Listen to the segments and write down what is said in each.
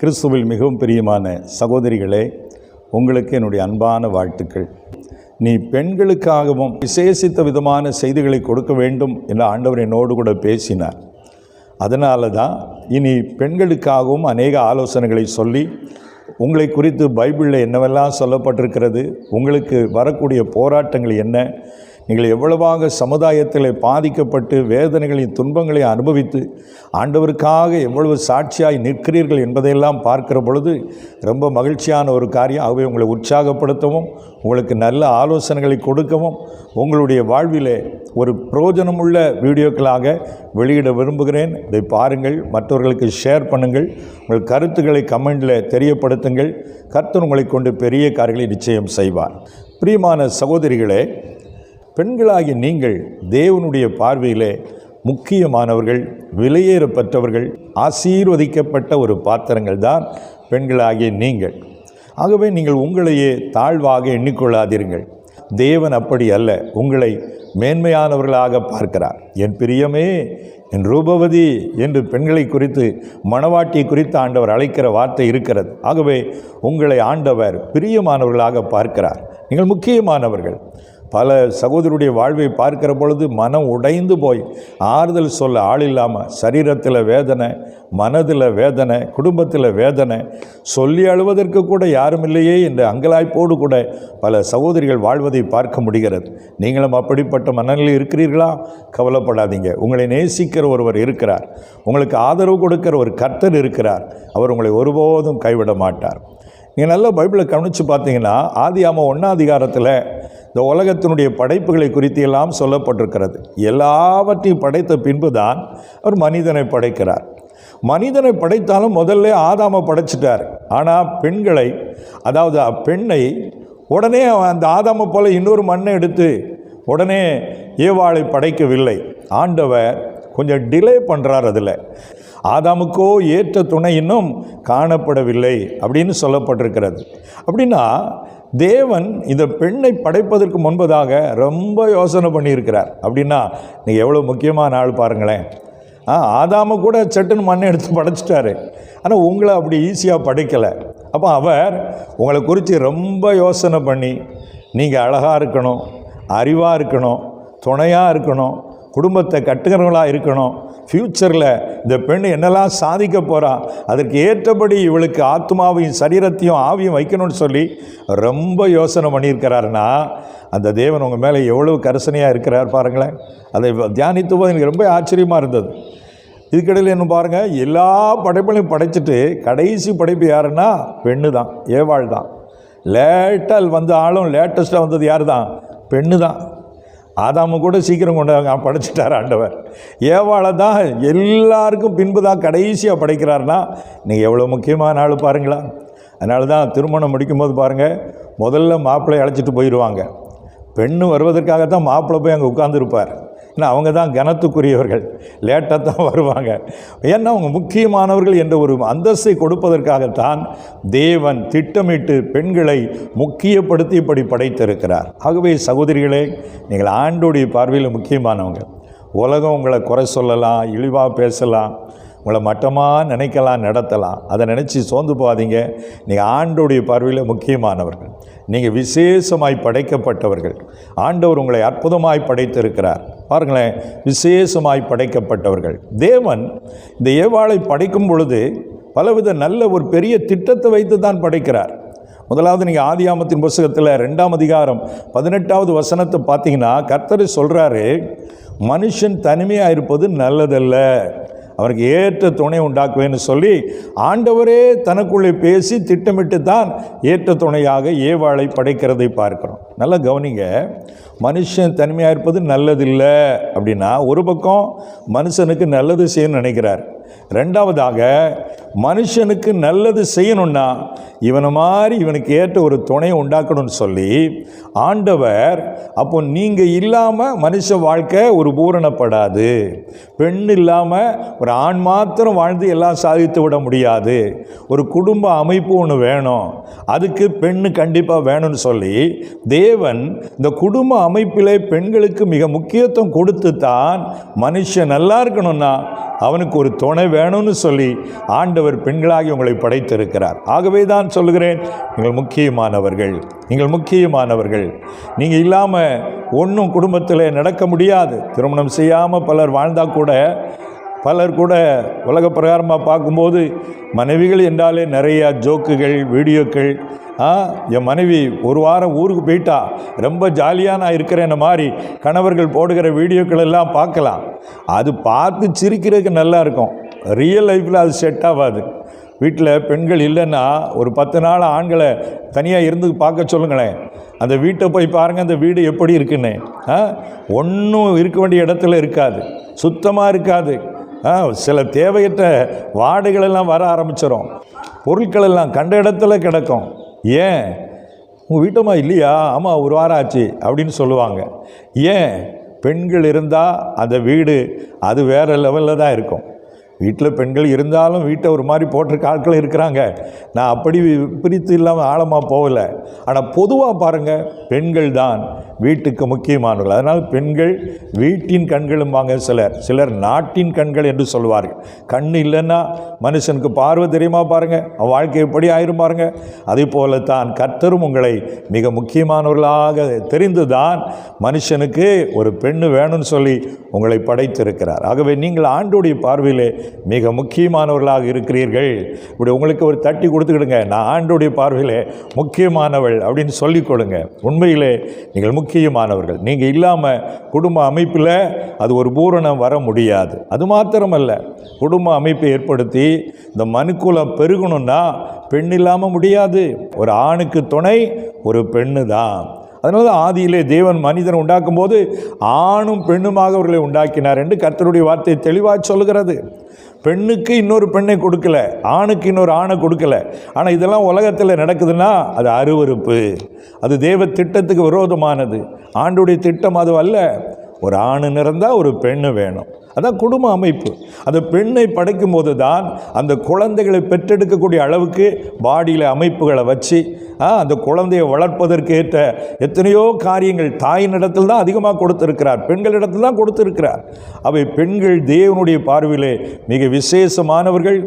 கிறிஸ்துவில் மிகவும் பிரியமான சகோதரிகளே உங்களுக்கு என்னுடைய அன்பான வாழ்த்துக்கள். நீ பெண்களுக்காகவும் விசேஷித்த விதமான செய்திகளை கொடுக்க வேண்டும் என்று ஆண்டவர் என்னோடு கூட பேசினார். அதனால தான் இனி பெண்களுக்காகவும் அநேக ஆலோசனைகளை சொல்லி உங்களை குறித்து பைபிளில் என்னவெல்லாம் சொல்லப்பட்டிருக்கிறது உங்களுக்கு வரக்கூடிய போராட்டங்கள் என்ன நீங்கள் எவ்வளவாக சமுதாயத்தில் பாதிக்கப்பட்டு வேதனைகளின் துன்பங்களை அனுபவித்து ஆண்டவருக்காக எவ்வளவு சாட்சியாய் நிற்கிறீர்கள் என்பதையெல்லாம் பார்க்கிற பொழுது ரொம்ப மகிழ்ச்சியான ஒரு காரியம். ஆகவே உங்களை உற்சாகப்படுத்தவும் உங்களுக்கு நல்ல ஆலோசனைகளை கொடுக்கவும் உங்களுடைய வாழ்விலே ஒரு பிரயோஜனமுள்ள வீடியோக்களாக வெளியிட விரும்புகிறேன். இதை பாருங்கள் மற்றவர்களுக்கு ஷேர் பண்ணுங்கள் உங்கள் கருத்துக்களை கமெண்டில் தெரியப்படுத்துங்கள். கர்த்தன் உங்களை கொண்டு பெரிய காரியங்களை நிச்சயம் செய்வார். பிரியமான சகோதரிகளே பெண்களாகிய நீங்கள் தேவனுடைய பார்வையிலே முக்கியமானவர்கள் விலையேறப்பட்டவர்கள் ஆசீர்வதிக்கப்பட்ட ஒரு பாத்திரங்கள் தான் பெண்களாகிய நீங்கள். ஆகவே நீங்கள் உங்களையே தாழ்வாக எண்ணிக்கொள்ளாதீர்கள். தேவன் அப்படி அல்ல உங்களை மேன்மையானவர்களாக பார்க்கிறார். என் பிரியமே என் ரூபவதி என்று பெண்களை குறித்து மணவாட்டியை குறித்து ஆண்டவர் அழைக்கிற வார்த்தை இருக்கிறது. ஆகவே உங்களை ஆண்டவர் பிரியமானவர்களாக பார்க்கிறார். நீங்கள் முக்கியமானவர்கள். பல சகோதரருடைய வாழ்வை பார்க்கிற பொழுது மனம் உடைந்து போய் ஆறுதல் சொல்ல ஆள் இல்லாமல் சரீரத்தில் வேதனை மனதில் வேதனை குடும்பத்தில் வேதனை சொல்லி அழுவதற்கு கூட யாரும் இல்லையே என்ற அங்கலாய்ப்போடு கூட பல சகோதரிகள் வாழ்வதை பார்க்க முடிகிறது. நீங்களும் அப்படிப்பட்ட மனநிலையில் இருக்கிறீர்களா? கவலைப்படாதீங்க. உங்களை நேசிக்கிற ஒருவர் இருக்கிறார். உங்களுக்கு ஆதரவு கொடுக்கிற ஒரு கர்த்தர் இருக்கிறார். அவர் உங்களை ஒருபோதும் கைவிட மாட்டார். நீங்கள் நல்லா பைபிளை கவனித்து பார்த்தீங்கன்னா ஆதியாம ஒன்றாதிகாரத்தில் இந்த உலகத்தினுடைய படைப்புகளை குறித்து எல்லாம் சொல்லப்பட்டிருக்கிறது. எல்லாவற்றையும் படைத்த பின்பு தான் அவர் மனிதனை படைக்கிறார். மனிதனை படைத்தாலும் முதல்ல ஆதாம படைச்சிட்டார். ஆனால் பெண்களை அதாவது பெண்ணை உடனே அந்த ஆதாம போல் இன்னொரு மண்ணை எடுத்து உடனே ஏவாளை படைக்கவில்லை. ஆண்டவர் கொஞ்சம் டிலே பண்ணுறார் அதில். ஆதாமுக்கோ ஏற்ற துணை இன்னும் காணப்படவில்லை அப்படின்னு சொல்லப்பட்டிருக்கிறது. அப்படின்னா தேவன் இந்த பெண்ணை படைப்பதற்கு முன்பதாக ரொம்ப யோசனை பண்ணியிருக்கிறார். அப்படின்னா நீங்கள் எவ்வளோ முக்கியமான ஆள் பாருங்களேன். ஆ ஆதாம கூட சட்டுன்னு மண்ணை எடுத்து படைச்சிட்டாரு. ஆனால் உங்களை அப்படி ஈஸியாக படைக்கலை. அப்போ அவர் உங்களை குறித்து ரொம்ப யோசனை பண்ணி நீங்கள் அழகாக இருக்கணும் அறிவாக இருக்கணும் துணையாக இருக்கணும் குடும்பத்தை கட்டுகிறவங்களாக இருக்கணும். ஃப்யூச்சரில் இந்த பெண் என்னெல்லாம் சாதிக்க போகிறா அதற்கு ஏற்றபடி இவளுக்கு ஆத்மாவையும் சரீரத்தையும் ஆவியும் வைக்கணும்னு சொல்லி ரொம்ப யோசனை பண்ணியிருக்கிறாருன்னா அந்த தேவன் உங்கள் மேலே எவ்வளவு கரிசனையாக இருக்கிறார் பாருங்களேன். அதை தியானித்து போது எனக்கு ரொம்ப ஆச்சரியமாக இருந்தது. இதுக்கிடையில் என்ன பாருங்கள் எல்லா படைப்புகளையும் படைச்சிட்டு கடைசி படைப்பு யாருன்னா பெண்ணு தான் ஏவாள் தான் லேட்டால் வந்த ஆளும் லேட்டஸ்ட்டாக வந்தது யார் தான் பெண்ணு தான் ஆதாம கூட சீக்கிரம் கொண்டு படைச்சிட்டார் ஆண்டவர். ஏவாளை தான் எல்லாருக்கும் பின்பு தான் கடைசியாக படைக்கிறாருன்னா நீங்கள் எவ்வளோ முக்கியமான ஆள் பாருங்களா. அதனால தான் திருமணம் முடிக்கும்போது பாருங்கள் முதல்ல மாப்பிள்ளை அழைச்சிட்டு போயிடுவாங்க பெண்ணு வருவதற்காக தான் மாப்பிள்ளை போய் அங்கே உட்காந்துருப்பார் ஏன்னா அவங்க தான் கனத்துக்குரியவர்கள். லேட்டாக தான் வருவாங்க. ஏன்னா அவங்க முக்கியமானவர்கள் என்ற ஒரு அந்தஸ்தை கொடுப்பதற்காகத்தான் தேவன் திட்டமிட்டு பெண்களை முக்கியப்படுத்தி இப்படி படைத்திருக்கிறார். ஆகவே சகோதரிகளே நீங்கள் ஆண்டோடைய பார்வையில் முக்கியமானவங்க. உலகம் உங்களை குறை சொல்லலாம் இழிவாக பேசலாம் உங்களை மட்டமாக நினைக்கலாம் நடத்தலாம். அதை நினச்சி சோர்ந்து போகாதீங்க. நீங்கள் ஆண்டோடைய பார்வையில் முக்கியமானவர்கள். நீங்கள் விசேஷமாய் படைக்கப்பட்டவர்கள். ஆண்டவர் உங்களை அற்புதமாய் படைத்திருக்கிறார். பாருங்களேன் விசேஷமாய் படைக்கப்பட்டவர்கள். தேவன் இந்த ஏவாளை படைக்கும் பொழுது பலவித நல்ல ஒரு பெரிய திட்டத்தை வைத்து தான் படைக்கிறார். முதலாவது நீங்கள் ஆதியாமத்தின் புஸ்தகத்தில் ரெண்டாம் அதிகாரம் பதினெட்டாவது வசனத்தை பார்த்தீங்கன்னா கர்த்தர் சொல்கிறாரு மனுஷன் தனிமையாக இருப்பது நல்லதல்ல. அவருக்கு ஏற்ற துணை உண்டாக்குவேன்னு சொல்லி ஆண்டவரே தனக்குள்ளே பேசி திட்டமிட்டு தான் ஏற்ற துணையாக ஏவாளை படைக்கிறதை பார்க்கிறோம். நல்லா கவனிங்க மனுஷன் தனிமையாக இருப்பது நல்லதில்லை அப்படின்னா ஒரு பக்கம் மனுஷனுக்கு நல்லது செய்யணும்னு நினைக்கிறார். ரெண்டாவதாக மனுஷனுக்கு நல்லது செய்யணும்னா இவனை மாதிரி இவனுக்கு ஏற்ற ஒரு துணையை உண்டாக்கணும்னு சொல்லி ஆண்டவர் அப்போ நீங்கள் இல்லாமல் மனுஷ வாழ்க்கை ஒரு பூரணப்படாது. பெண் இல்லாமல் ஒரு ஆண் மாத்திரம் வாழ்ந்து எல்லாம் சாதித்து விட முடியாது. ஒரு குடும்ப அமைப்பு ஒன்று வேணும். அதுக்கு பெண்ணு கண்டிப்பாக வேணும்னு சொல்லி தேவன் இந்த குடும்ப அமைப்பிலே பெண்களுக்கு மிக முக்கியத்துவம் கொடுத்து தான் மனுஷன் நல்லா இருக்கணும்னா அவனுக்கு ஒரு துணை வேணும்னு சொல்லி ஆண்டவர் பெண்களாகி உங்களை படைத்திருக்கிறார். ஆகவே தான் சொல்லுகிறேன் நீங்கள் முக்கியமானவர்கள் நீங்கள் முக்கியமானவர்கள். நீங்கள் இல்லாமல் ஒன்றும் குடும்பத்தில் நடக்க முடியாது. திருமணம் செய்யாமல் பலர் வாழ்ந்தால் கூட பலர் கூட உலக பிரகாரமாக பார்க்கும்போது மனைவிகள் என்றாலே நிறையா ஜோக்குகள் வீடியோக்கள் என் மனைவி ஒரு வாரம் ஊருக்கு போயிட்டா. ரொம்ப ஜாலியாக நான் இருக்கிறேன் மாதிரி கணவர்கள் போடுகிற வீடியோக்கள் எல்லாம் பார்க்கலாம். அது பார்த்து சிரிக்கிறதுக்கு நல்லா இருக்கும். ரியல் லைஃப்பில் அது செட் ஆகாது. வீட்டில் பெண்கள் இல்லைன்னா ஒரு பத்து நாள் ஆண்களை தனியாக இருந்து பார்க்க சொல்லுங்களேன். அந்த வீட்டை போய் பாருங்கள் அந்த வீடு எப்படி இருக்குன்னு. ஆ ஒன்றும் இருக்க வேண்டிய இடத்துல இருக்காது. சுத்தமாக இருக்காது. ஆ சில தேவையற்ற வாடைகளெல்லாம் வர ஆரம்பிச்சிடும் பொருட்கள் எல்லாம் கண்ட இடத்துல கிடக்கும். ஏன்? உங்கள் வீட்டம்மா இல்லையா? ஆமாம் ஒரு வாரம் ஆச்சு அப்படின்னு சொல்லுவாங்க. ஏன்? பெண்கள் இருந்தால் அந்த வீடு அது வேறு லெவலில் தான் இருக்கும். வீட்டில் பெண்கள் இருந்தாலும் வீட்டை ஒரு மாதிரி போட்டிருக்க ஆட்கள் இருக்கிறாங்க. நான் அப்படி பிரித்து இல்லாமல் ஆழமாக போகலை. ஆனால் பொதுவாக பாருங்கள் பெண்கள் தான் வீட்டுக்கு முக்கியமானவர்கள். அதனால் பெண்கள் வீட்டின் கண்களும் வாங்க சிலர். சிலர் நாட்டின் கண்கள் என்று சொல்வார்கள் கண் இல்லைன்னா மனுஷனுக்கு பார்வை தெரியுமா பாருங்கள் அவன் வாழ்க்கை எப்படி ஆயிரும் பாருங்கள் அதே போல தான் கர்த்தரும் உங்களை மிக முக்கியமானவர்களாக தெரிந்து தான் மனுஷனுக்கு ஒரு பெண்ணு வேணும்னு சொல்லி உங்களை படைத்திருக்கிறார். ஆகவே நீங்கள் ஆண்டுடைய பார்வையிலே மிக முக்கியமானவர்களாக இருக்கிறீர்கள். இப்படி உங்களுக்கு ஒரு தட்டி கொடுத்துக்கிடுங்க. நான் ஆண்டுடைய பார்வையில் முக்கியமானவள் அப்படின்னு சொல்லிக் கொடுங்க உண்மையிலே நீங்கள் முக்கியமானவர்கள். நீங்கள் இல்லாமல் குடும்ப அமைப்பில் அது ஒரு பூரணம் வர முடியாது. அது மாத்திரமல்ல. குடும்ப அமைப்பை ஏற்படுத்தி இந்த மனுக்குலம் பெருகணும்னா பெண் இல்லாமல் முடியாது. ஒரு ஆணுக்கு துணை ஒரு பெண்ணு தான் அதனால தான் ஆதியிலே தேவன் மனிதன் உண்டாக்கும் போது ஆணும் பெண்ணுமாக அவர்களை உண்டாக்கினார் என்று கர்த்தருடைய வார்த்தை தெளிவாக சொல்கிறது பெண்ணுக்கு இன்னொரு பெண்ணை கொடுக்கல ஆணுக்கு இன்னொரு ஆணை கொடுக்கல. ஆனால் இதெல்லாம் உலகத்தில் நடக்குதுன்னா அது அருவருப்பு. அது தேவ திட்டத்துக்கு விரோதமானது. ஆண்டுடைய திட்டம் அது அல்ல. ஒரு ஆணு நிறந்தால் ஒரு பெண்ணு வேணும். அதான் குடும்ப அமைப்பு. அந்த பெண்ணை படைக்கும் போது தான் அந்த குழந்தைகளை பெற்றெடுக்கக்கூடிய அளவுக்கு பாடியில் அமைப்புகளை வச்சு அந்த குழந்தையை வளர்ப்பதற்கு ஏற்ற எத்தனையோ காரியங்கள் தாயினிடத்தில் தான் அதிகமாக கொடுத்துருக்கிறார் பெண்களிடத்தில் தான் கொடுத்துருக்கிறார். அவை பெண்கள் தேவனுடைய பார்வையிலே மிக விசேஷமானவர்கள்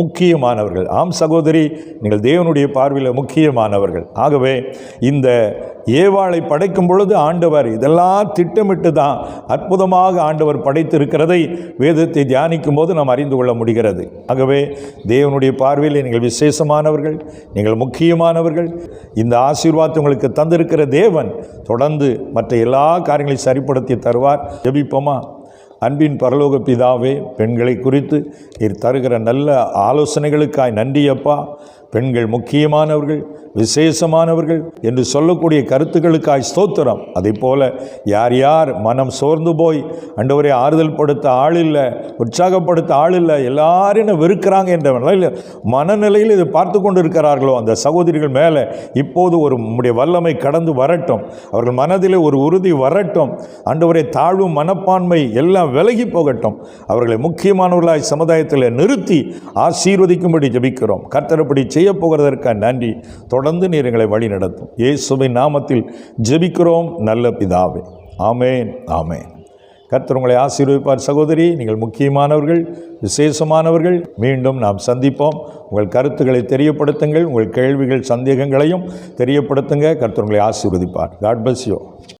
முக்கியமானவர்கள். ஆம் சகோதரி நீங்கள் தேவனுடைய பார்வையில் முக்கியமானவர்கள். ஆகவே இந்த ஏவாளை படைக்கும் பொழுது ஆண்டவர் இதெல்லாம் திட்டமிட்டு தான் அற்புதமாக ஆண்டவர் படைத்திருக்கிறதை வேதத்தை தியானிக்கும் போது நாம் அறிந்து கொள்ள முடிகிறது. ஆகவே தேவனுடைய பார்வையில் நீங்கள் விசேஷமானவர்கள் நீங்கள் முக்கியமானவர்கள். இந்த ஆசீர்வாதத்தை உங்களுக்கு தந்திருக்கிற தேவன் தொடர்ந்து மற்ற எல்லா காரியங்களையும் சரிப்படுத்தி தருவார். ஜபிப்போமா? அன்பின் பரலோக பிதாவே பெண்களை குறித்து நீர் தருகிற நல்ல ஆலோசனைகளுக்காய் நன்றியப்பா. பெண்கள் முக்கியமானவர்கள் விசேஷமானவர்கள் என்று சொல்லக்கூடிய கருத்துக்களுக்காய் ஸ்தோத்திரம். அதே போல யார் யார் மனம் சோர்ந்து போய் அண்டவரை ஆறுதல் படுத்த ஆள் இல்லை உற்சாகப்படுத்த ஆள் இல்லை எல்லாரும் வெறுக்கிறாங்க என்ற நிலையில் மனநிலையில் இதை பார்த்து கொண்டு இருக்கிறார்களோ அந்த சகோதரிகள் மேலே இப்போது ஒரு நம்முடைய வல்லமை கடந்து வரட்டும். அவர்கள் மனதில் ஒரு உறுதி வரட்டும். அண்டவரை தாழ்வு மனப்பான்மை எல்லாம் விலகி போகட்டும். அவர்களை முக்கியமானவர்களாய் சமுதாயத்தில் நிறுத்தி ஆசீர்வதிக்கும்படி ஜெபிக்கிறோம். கர்த்தரப்படி செய்ய போகிறதற்காக நன்றி. தொடர்ந்து நீர் எங்களை வழி நடத்தும். இயேசுவின் நாமத்தில் ஜெபிக்கிறோம். நல்ல பிதாவே. ஆமேன் ஆமேன். கர்த்தர் உங்களை ஆசீர்வதிப்பார். சகோதரி நீங்கள் முக்கியமானவர்கள் விசேஷமானவர்கள். மீண்டும் நாம் சந்திப்போம். உங்கள் கருத்துக்களை தெரியப்படுத்துங்கள். உங்கள் கேள்விகள் சந்தேகங்களையும் தெரியப்படுத்துங்க. கர்த்தர் உங்களை ஆசீர்வதிப்பார். God bus you